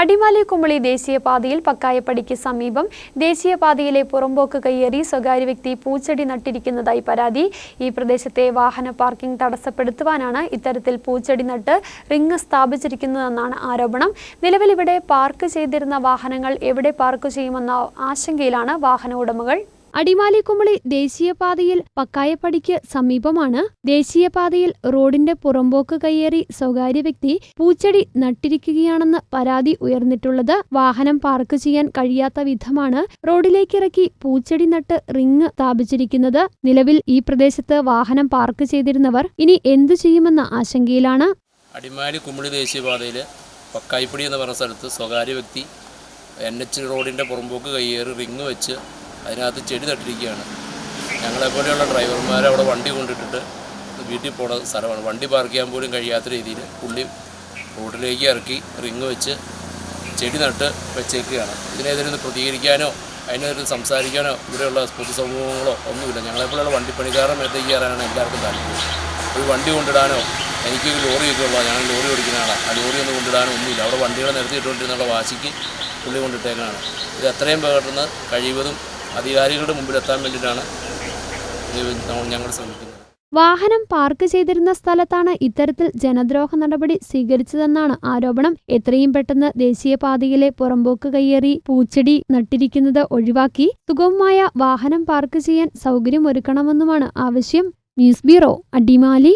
അടിമാലി കുമളി ദേശീയപാതയിൽ പക്കായപ്പടിക്ക് സമീപം ദേശീയപാതയിലെ പുറമ്പോക്ക് കയ്യേറി സ്വകാര്യ വ്യക്തി പൂച്ചെടി നട്ടിരിക്കുന്നതായി പരാതി. ഈ പ്രദേശത്തെ വാഹന പാർക്കിംഗ് തടസ്സപ്പെടുത്തുവാനാണ് ഇത്തരത്തിൽ പൂച്ചെടി നട്ട് റിങ് സ്ഥാപിച്ചിരിക്കുന്നതെന്നാണ് ആരോപണം. നിലവിൽ ഇവിടെ പാർക്ക് ചെയ്തിരുന്ന വാഹനങ്ങൾ എവിടെ പാർക്ക് ചെയ്യുമെന്ന ആശങ്കയിലാണ് വാഹന ഉടമകൾ. അടിമാലി കുമളി ദേശീയപാതയിൽ പക്കായപ്പടിക്ക് സമീപമാണ്. ദേശീയപാതയിൽ റോഡിന്റെ പുറമ്പോക്ക് കയ്യേറി സ്വകാര്യ വ്യക്തി പൂച്ചെടി നട്ടിരിക്കുകയാണെന്ന് പരാതി ഉയർന്നിട്ടുള്ളത് വാഹനം പാർക്ക് ചെയ്യാൻ കഴിയാത്ത വിധമാണ്. റോഡിലേക്കിറക്കി പൂച്ചെടി നട്ട് റിങ് സ്ഥാപിച്ചിരിക്കുന്നത് നിലവിൽ ഈ പ്രദേശത്ത് വാഹനം പാർക്ക് ചെയ്തിരുന്നവർ ഇനി എന്തു ചെയ്യുമെന്ന ആശങ്കയിലാണ്. അടിമാലി കുമിളി ദേശീയപാതയിൽ പക്കായ്പടി എന്ന് പറഞ്ഞ സ്ഥലത്ത് സ്വകാര്യ വ്യക്തി എൻ എച്ച് റോഡിന്റെ പുറമ്പോക്ക് കയ്യേറി റിങ് വെച്ച് അതിനകത്ത് ചെടി തട്ടിരിക്കുകയാണ് ഞങ്ങളെപ്പോലെയുള്ള ഡ്രൈവർമാർ അവിടെ വണ്ടി കൊണ്ടിട്ടിട്ട് വീട്ടിൽ പോണ സ്ഥലമാണ്. വണ്ടി പാർക്ക് ചെയ്യാൻ പോലും കഴിയാത്ത രീതിയിൽ പുള്ളി റോഡിലേക്ക് ഇറക്കി റിങ് വെച്ച് ചെടി നട്ട് വെച്ചേക്കുകയാണ്. ഇതിനെതിരെ ഒന്ന് പ്രതികരിക്കാനോ അതിനെതിരെ സംസാരിക്കാനോ ഇവിടെയുള്ള പൊതുസമൂഹങ്ങളോ ഒന്നുമില്ല. ഞങ്ങളെപ്പോലുള്ള വണ്ടിപ്പണിക്കാരുടെ മേത്തേക്ക് കയറാനാണ് എല്ലാവർക്കും താല്പര്യം. ഒരു വണ്ടി കൊണ്ടിടാനോ എനിക്ക് ലോറി ലോറിയൊക്കെ ഉള്ള ഞാൻ ലോറി ഓടിക്കുന്ന ആളാണ് ആ ലോറി ഒന്നും കൊണ്ടിടാനോ ഒന്നുമില്ല. അവിടെ വണ്ടികൾ നിരത്തിയിട്ടുകൊണ്ടിരുന്നുള്ള വാശിക്ക് പുള്ളി കൊണ്ടിട്ടേക്കാണ് ഇത് എത്രയും പെട്ടെന്ന് കഴിവതും അധികാരികളുടെ മുമ്പിൽ എത്താൻ വേണ്ടിയിട്ടാണ് ഞങ്ങൾ ശ്രമിക്കുന്നത്. വാഹനം പാർക്ക് ചെയ്തിരുന്ന സ്ഥലത്താണ് ഇത്തരത്തിൽ ജനദ്രോഹ നടപടി സ്വീകരിച്ചതെന്നാണ് ആരോപണം. എത്രയും പെട്ടെന്ന് ദേശീയപാതയിലെ പുറമ്പോക്ക് കയ്യേറി പൂച്ചെടി നട്ടിരിക്കുന്നത് ഒഴിവാക്കി. സുഗമമായ വാഹനം പാർക്ക് ചെയ്യാൻ സൗകര്യമൊരുക്കണമെന്നുമാണ് ആവശ്യം. News bureau Adimali.